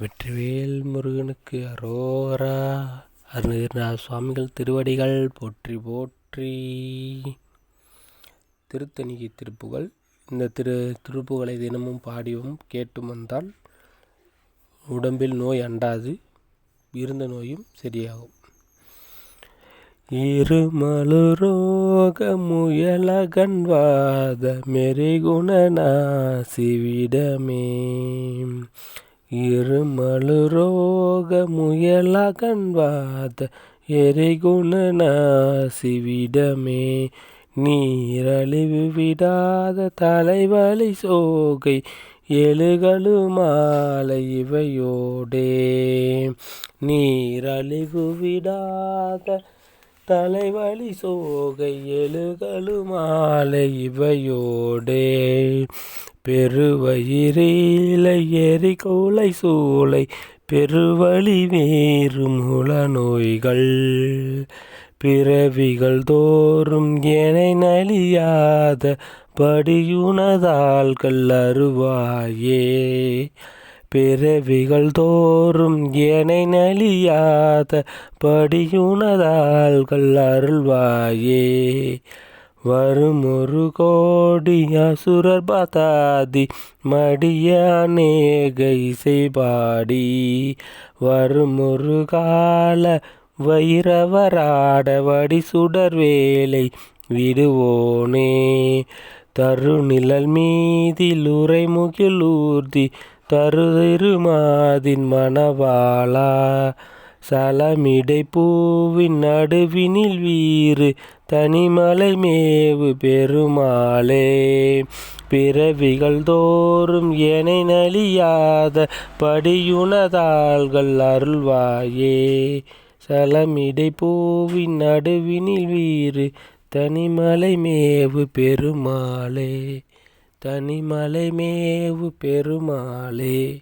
வெற்றிவேல் முருகனுக்கு அரோரா அருணகிரிநாத சுவாமிகள் திருவடிகள் போற்றி போற்றி. திருத்தணிகை திருப்புகள். இந்த திரு திருப்புகளை தினமும் பாடியும் கேட்டும் வந்தால் உடம்பில் நோய் அண்டாது இருந்த நோயும் சரியாகும். இருமலுரோக முயலகன்வாத மெரிகுணநாசிவிடமே இருமலுரோக முயலகன்வாத எரிகுணநாசிவிடமே. நீரழிவு விடாத தலைவலி சோகை எழுகலு மாலை இவையோடே. நீரழிவு விடாத தலைவலி சோகை எழுகலு மாலை இவையோடே. பெருவயிரீலை எரி கோலை சூளை பெருவழி வேறும் முல நோய்கள் பிறவிகள் தோறும் என நலியாத படியுனதாள்கள் அருவாயே பிறவிகள் தோறும் என நலியாத படியுனதாள்கள் அருள்வாயே வரும் ஒரு கோடி அசுரர் பதாதி மடிய அநேக இசை பாடி. வரும் ஒரு கால வைரவராட வடி சுடர் வேலை விடுவோனே. தருநிழல் மீதில் உரை முகிலூர்தி தருதிருமாதின் மணவாளா. சலமிடை பூவின் நடுவினில் வீறு தனிமலை மேவு பெருமாளே பிறவிகள் தோறும் என நலியாத படியுனதாள்கள் அருள்வாயே. சலமிடை பூவின் நடுவினில் வீறு தனிமலை மேவு பெருமாளே தனிமலை மேவு பெருமாளே.